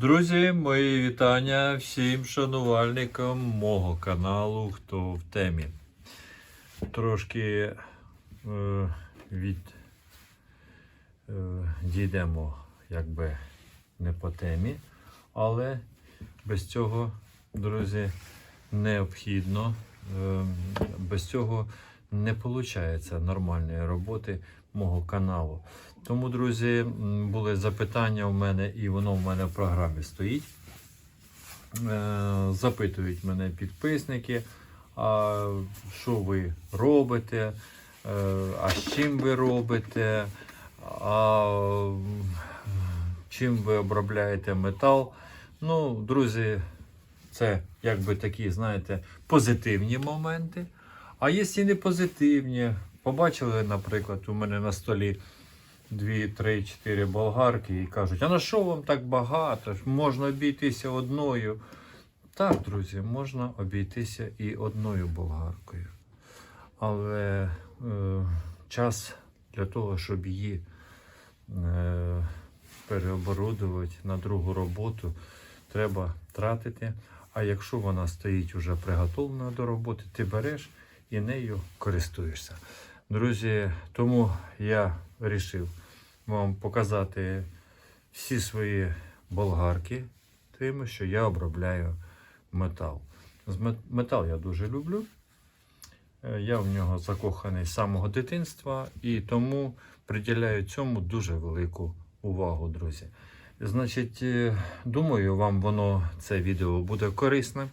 Друзі, мої вітання всім шанувальникам мого каналу Хто в темі. Трошки е, від е, дійдемо якби не по темі, але без цього, друзі, необхідно. Е, без цього не виходить нормальної роботи мого каналу. Тому, друзі, були запитання у мене, і воно в мене в програмі стоїть. Е, Запитують мене підписники, а що ви робите, Е, а з чим ви робите, а чим ви обробляєте метал. Ну, друзі, це якби такі, знаєте, позитивні моменти. А є і не позитивні. Побачили, наприклад, у мене на столі 2, 3, 4 болгарки і кажуть, а на що вам так багато? Можна обійтися одною. Так, друзі, можна обійтися і одною болгаркою. Але е, час для того, щоб її е, переоборудувати на другу роботу, треба тратити. А якщо вона стоїть уже приготовлена до роботи, ти береш і нею користуєшся. Друзі, тому я вирішив вам показати всі свої болгарки, тим, що я обробляю метал. Метал я дуже люблю. Е, Я в нього закоханий з самого дитинства і тому приділяю цьому дуже велику увагу, друзі. Значить, е, думаю, вам воно це відео буде корисне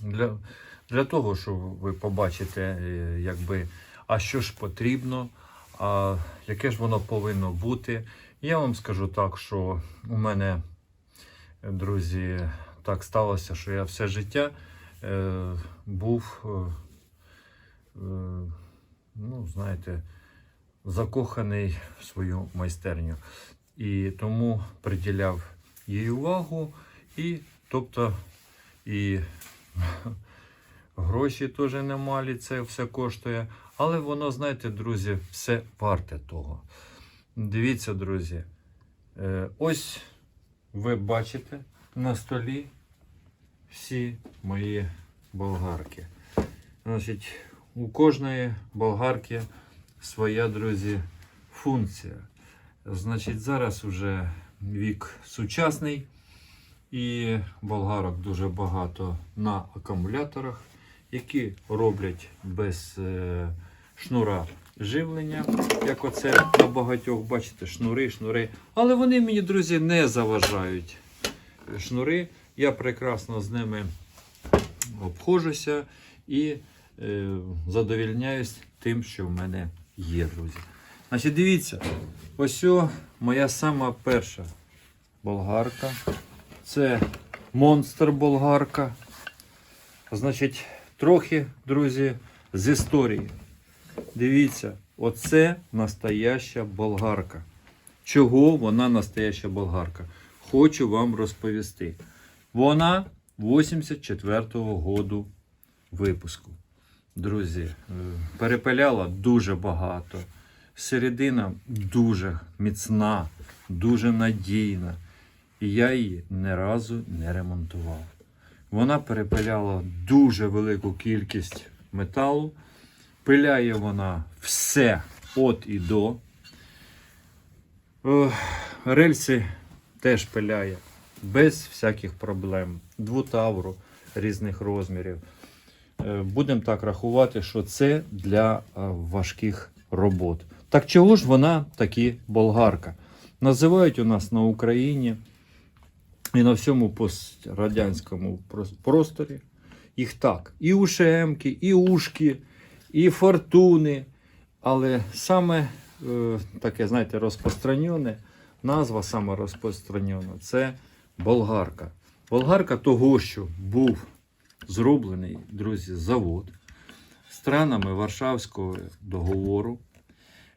для, для того, щоб ви побачите, е, якби, а що ж потрібно, а яке ж воно повинно бути. Я вам скажу так, що у мене, друзі, так сталося, що я все життя е, був, е, е, ну, знаєте, закоханий в свою майстерню. І тому приділяв їй увагу, і тобто і гроші теж немалі, це все коштує. Але воно, знаєте, друзі, все варте того. Дивіться, друзі, е, ось ви бачите на столі всі мої болгарки. Значить, у кожної болгарки своя, друзі, функція. Значить, зараз вже вік сучасний і болгарок дуже багато на акумуляторах, які роблять без е, шнура живлення, як оце на багатьох, бачите, шнури, шнури. Але вони мені, друзі, не заважають шнури. Я прекрасно з ними обходжуся і е, задовільняюсь тим, що в мене є, друзі. Значить, дивіться, ось моя сама перша болгарка. Це монстр болгарка. Значить, трохи, друзі, з історії. Дивіться, оце настояща болгарка. Чого вона настояща болгарка? Хочу вам розповісти. Вона 84-го году випуску. Друзі, е, перепиляла дуже багато. Середина дуже міцна, дуже надійна. І я її ні разу не ремонтував. Вона перепиляла дуже велику кількість металу. Пиляє вона все от і до. Е, Рельси теж пиляє без всяких проблем. Двутавру різних розмірів. Е, Будемо так рахувати, що це для е, важких робот. Так чого ж вона такі болгарка? Називають у нас на Україні і на всьому пострадянському просторі їх так. І УШМки, і ушки, і фортуни. Але саме е, таке, знаєте, розпространене, назва саме розпространена це болгарка. Болгарка того, що був зроблений, друзі, завод странами Варшавського договору.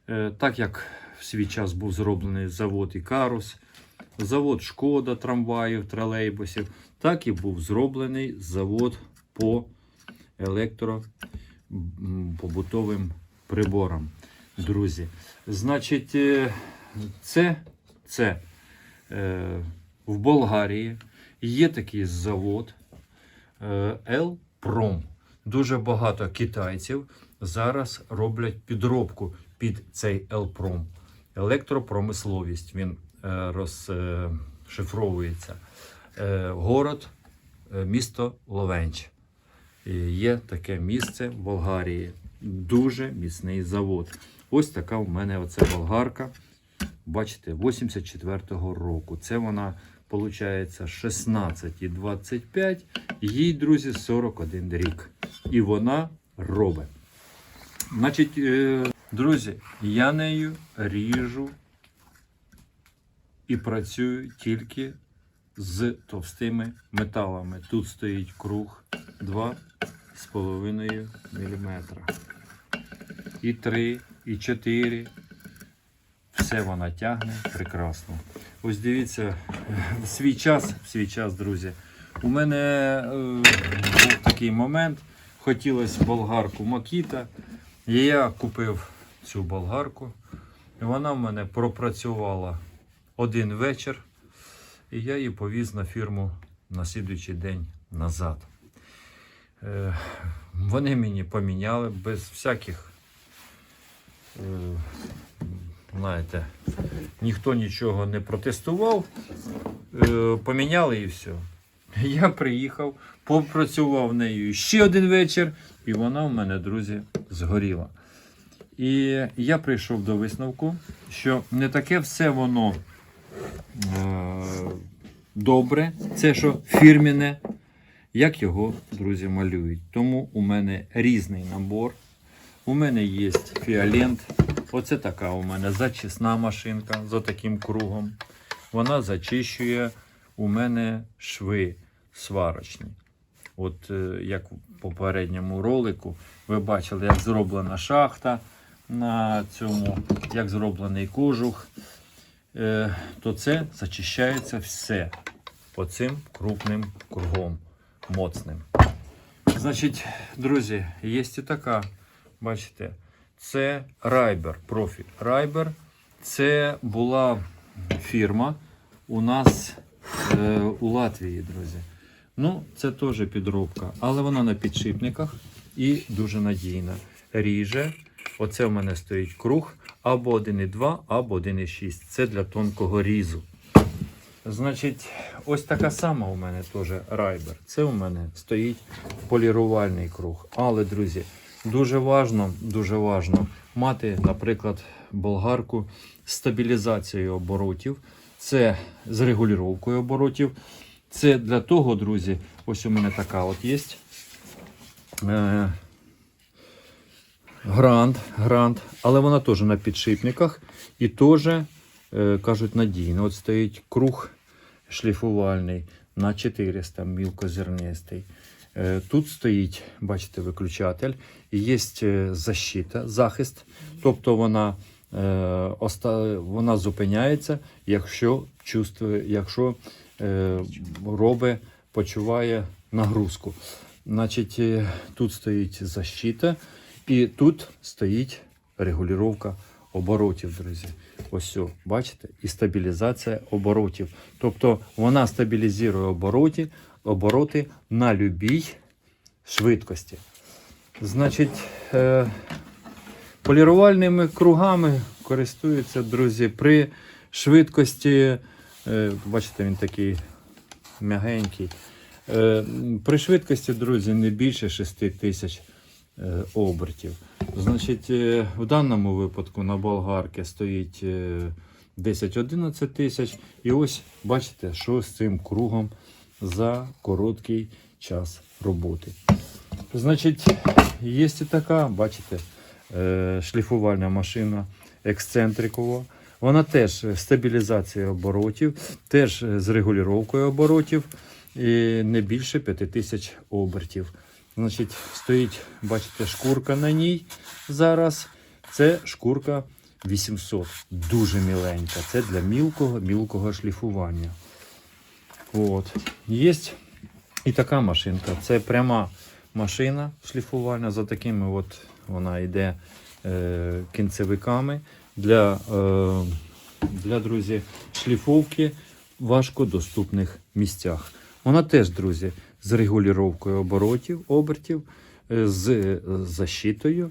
Е, Так як в свій час був зроблений завод Ікарус, завод Шкода трамваїв, тролейбусів, так і був зроблений завод по електропобутовим приборам. Друзі, значить, е, це, це е, в Болгарії є такий завод е, Елпром. Дуже багато китайців зараз роблять підробку під цей Елпром. Електропромисловість. Він розшифровується. Е, город, е, місто Ловенч. Є таке місце в Болгарії. Дуже міцний завод. Ось така в мене оця болгарка. Бачите, 84-го року. Це вона, виходить, 16 і 25. Їй, друзі, 41 рік. І вона робить. Значить, е, друзі, я нею ріжу і працюю тільки з товстими металами. Тут стоїть круг 2,5 мм. І 3, і 4. Все вона тягне прекрасно. Ось дивіться, в свій час, в свій час, друзі, у мене е, був такий момент. Хотілося болгарку Макіта. І я купив цю болгарку. І вона в мене пропрацювала один вечір. І я її повіз на фірму на слідуючий день назад. Е, вони мені поміняли без всяких, е, знаєте, ніхто нічого не протестував. Е, поміняли і все. Я приїхав, попрацював нею ще один вечір, і вона в мене, друзі, згоріла. І я прийшов до висновку, що не таке все воно добре, це що фірміне, як його, друзі, малюють. Тому у мене різний набор. У мене є фіолент. Оце така у мене зачисна машинка за таким кругом. Вона зачищує у мене шви сварочні. От е, як в попередньому ролику ви бачили, як зроблена шахта на цьому, як зроблений кожух, е, то це зачищається все оцим крупним кругом моцним. Значить, друзі, є і така, бачите, це Райбер, профіль. Райбер це була фірма у нас е, у Латвії, друзі. Ну, це теж підробка, але вона на підшипниках і дуже надійна. Ріже. Оце в мене стоїть круг або 1,2, або 1,6. Це для тонкого різу. Значить, ось така сама у мене теж райбер. Це у мене стоїть полірувальний круг. Але, друзі, дуже важно, дуже важно мати, наприклад, болгарку з стабілізацією оборотів. Це з регулювання оборотів. Це для того, друзі, ось у мене така от є. Грант, грант, але вона теж на підшипниках і теж, е, кажуть, надійно. От стоїть круг шліфувальний на 400 мілкозернистий. Е, Тут стоїть, бачите, виключатель, і є е, защита, захист, тобто вона, е, оста- вона зупиняється, якщо чувствує, якщо е, робить, почуває нагрузку. Значить, е, тут стоїть защита, і тут стоїть регулювання оборотів, друзі. Ось все, бачите? І стабілізація оборотів. Тобто вона стабілізує обороти, обороти на любій швидкості. Значить, е, полірувальними кругами користуються, друзі, при швидкості. Е, бачите, він такий м'ягенький. Е, При швидкості, друзі, не більше 6 тисяч обертів. Значить, е, в даному випадку на болгарки стоїть е, 10-11 тисяч. І ось бачите, що з цим кругом за короткий час роботи. Значить, є і така, бачите, е, шліфувальна машина ексцентрикова. Вона теж стабілізація оборотів, теж з регулюванням оборотів і не більше 5000 обертів. Значить, стоїть, бачите, шкурка на ній зараз. Це шкурка 800. Дуже міленька. Це для мілкого, мілкого шліфування. От. Є і така машинка. Це пряма машина шліфувальна. За такими от вона йде е, кінцевиками для, е, для друзі, шліфовки важкодоступних місцях. Вона теж, друзі, з регулювання оборотів, обертів, е, з е, защитою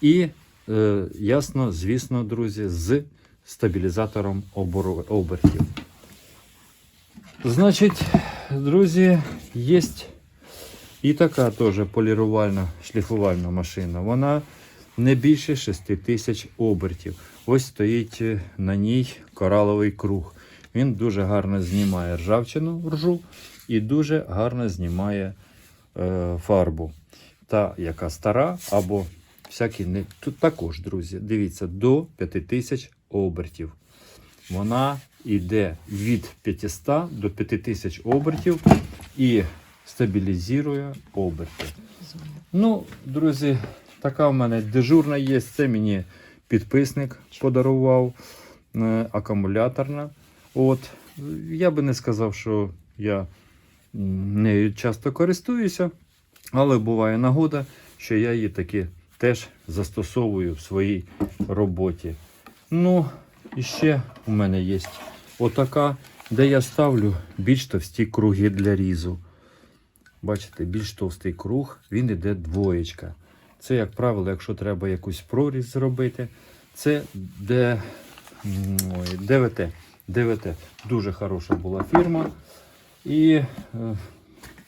і, е, ясно, звісно, друзі, з стабілізатором обертів. Значить, друзі, є і така теж полірувальна шліфувальна машина. Вона не більше 6 тисяч обертів. Ось стоїть на ній кораловий круг. Він дуже гарно знімає ржавчину ржу і дуже гарно знімає е, фарбу. Та, яка стара, або всякі не. Тут також, друзі, дивіться, до 5000 обертів. Вона йде від 500 до 5000 обертів і стабілізує оберти. Ну, друзі, така в мене дежурна є. Це мені підписник подарував е, акумуляторна. От. Я би не сказав, що я нею часто користуюся, але буває нагода, що я її таки теж застосовую в своїй роботі. Ну, і ще у мене є отака, де я ставлю більш товсті круги для різу. Бачите, більш товстий круг, він іде двоєчка. Це, як правило, якщо треба якусь проріз зробити, це де, ДВТ. ДВТ. Дуже хороша була фірма. І е,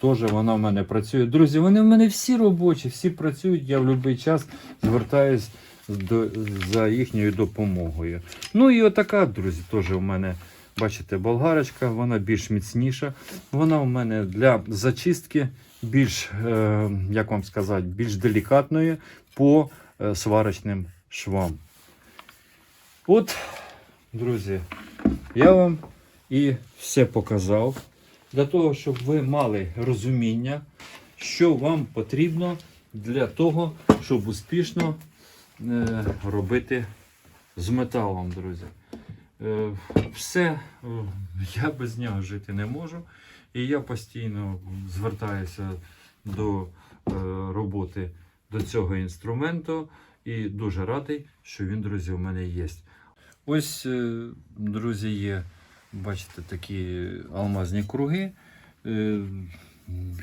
теж вона в мене працює. Друзі, вони в мене всі робочі, всі працюють. Я в будь-який час звертаюсь до, за їхньою допомогою. Ну і отака, друзі, теж у мене. Бачите, болгарочка, вона більш міцніша. Вона у мене для зачистки більш, е, як вам сказати, більш делікатної по е, сварочним швам. От, друзі, я вам і все показав для того, щоб ви мали розуміння, що вам потрібно для того, щоб успішно е, робити з металом, друзі. Е, Все, е, я без нього жити не можу. І я постійно звертаюся до роботи до цього інструменту і дуже радий, що він, друзі, у мене є. Ось, друзі, є, бачите, такі алмазні круги. Е,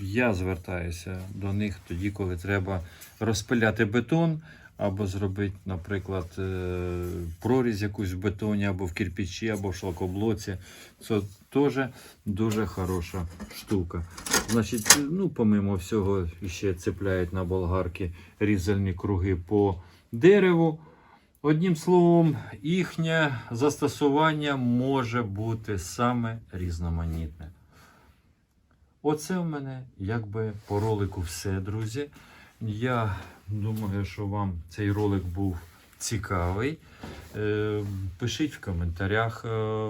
Я звертаюся до них тоді, коли треба розпиляти бетон, або зробити, наприклад, е, прорізь якусь в бетоні, або в кирпичі, або в шлакоблоці. Це теж дуже хороша штука. Значить, ну, помимо всього, ще цепляють на болгарки різальні круги по дереву. Одним словом, їхнє застосування може бути саме різноманітне. Оце в мене якби по ролику все, друзі. Я думаю, що вам цей ролик був цікавий. Е, Пишіть в коментарях, е,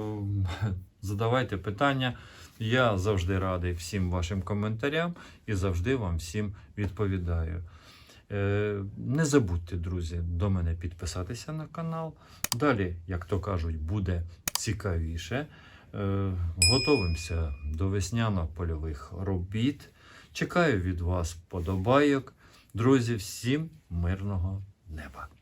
задавайте питання. Я завжди радий всім вашим коментарям і завжди вам всім відповідаю. Е, Не забудьте, друзі, до мене підписатися на канал. Далі, як то кажуть, буде цікавіше. Е, Готовимося до весняно-польових робіт. Чекаю від вас подобайок. Друзі, всім мирного неба!